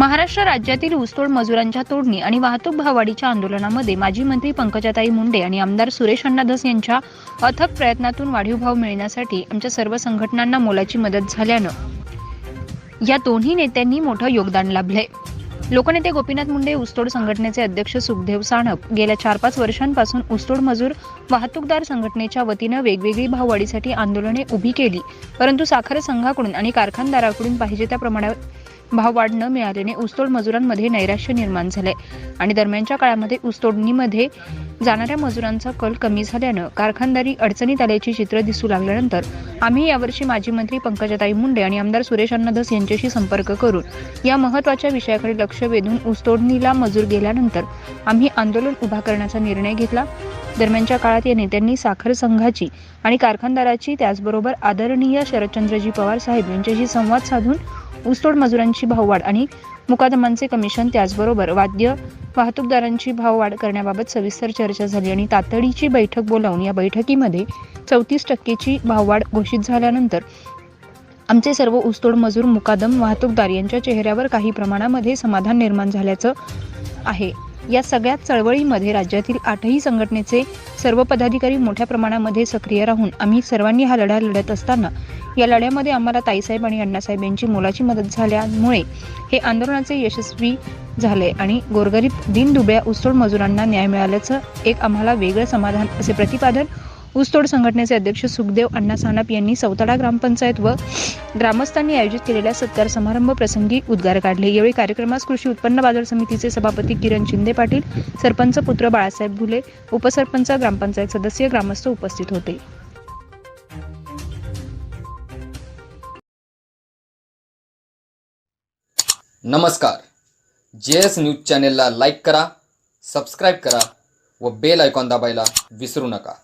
महाराष्ट्र राज्यातील ऊसतोड मजुरांच्या तोडणी आणि वाहतूक भाववाढीच्या आंदोलनामध्ये माजी मंत्री पंकजाताई मुंडे आणि आमदार सुरेश अण्णाधस यांच्या अथक प्रयत्नातून वाढीव भाव मिळण्यासाठी आमच्या सर्व संघटनांना मोलाची मदत झाल्यानं या दोन्ही नेत्यांनी मोठं योगदान लाभले लोकनेते गोपीनाथ मुंडे ऊसतोड संघटनेचे अध्यक्ष सुखदेव साणप गेल्या चार पाच वर्षांपासून ऊसतोड मजूर वाहतूकदार संघटनेच्या वतीनं वेगवेगळी भाववाढीसाठी आंदोलने उभी केली. परंतु साखर संघाकडून आणि कारखानदाराकडून पाहिजे त्या प्रमाणात भाववाढ न मिळाल्याने ऊसतोड मजुरांमध्ये नैराश्य निर्माण झाले आणि दरम्यानच्या काळामध्ये ऊसतोडणीमध्ये जाणाऱ्या मजुरांचा कल कमी झाल्यानं कारखानदारी अडचणीत आल्याची चित्र दिसू लागल्यानंतर आम्ही यावर्षी माजी मंत्री पंकजाताई मुंडे आणि आमदार सुरेश अण्णाधस यांच्याशी संपर्क करून या महत्त्वाच्या विषयाकडे लक्ष वेधून ऊसतोडणीला मजूर गेल्यानंतर आम्ही आंदोलन उभा करण्याचा निर्णय घेतला. दरम्यानच्या काळात या नेत्यांनी साखर संघाची आणि कारखानदाराची त्याचबरोबर आदरणीय शरदचंद्रजी पवार साहेब यांच्याशी संवाद साधून ऊसतोड मजुरांची भाववाढ आणि मुकादमांचे कमिशन त्याचबरोबर वाद्य वाहतूकदारांची भाववाढ करण्याबाबत सविस्तर चर्चा झाली आणि तातडीची बैठक बोलावून या बैठकीमध्ये चौतीस टक्केची भाववाढ घोषित झाल्यानंतर आमचे सर्व ऊसतोड मजूर मुकादम वाहतूकदार यांच्या चेहऱ्यावर काही प्रमाणामध्ये समाधान निर्माण झाल्याचं आहे. या सगळ्या चळवळीमध्ये राज्यातील आठही संघटनेचे सर्व पदाधिकारी मोठ्या प्रमाणामध्ये सक्रिय राहून आम्ही सर्वांनी हा लढा लढत असताना या लढ्यामध्ये आम्हाला ताईसाहेब आणि अण्णासाहेब यांची मोलाची मदत झाल्यामुळे हे आंदोलनाचे यशस्वी झाले आणि गोरगरीब दिनदुबळ्या उसतोड मजुरांना न्याय मिळाल्याचं एक आम्हाला वेगळं समाधान असे प्रतिपादन ऊसतोड संघटनेचे अध्यक्ष सुखदेव अण्णा सानप यांनी सौताडा ग्रामपंचायत व ग्रामस्थांनी आयोजित केलेल्या सत्कार समारंभ प्रसंगी उद्गार काढले. यावेळी कार्यक्रमास कृषी उत्पन्न बाजार समितीचे सभापती किरण शिंदे पाटील सरपंच पुत्र बाळासाहेब भुले उपसरपंच ग्रामपंचायत सदस्य ग्रामस्थ उपस्थित होते. नमस्कार. जे एस न्यूज चॅनेलला लाईक करा सबस्क्राईब करा व बेल आयकॉन दाबायला विसरू नका.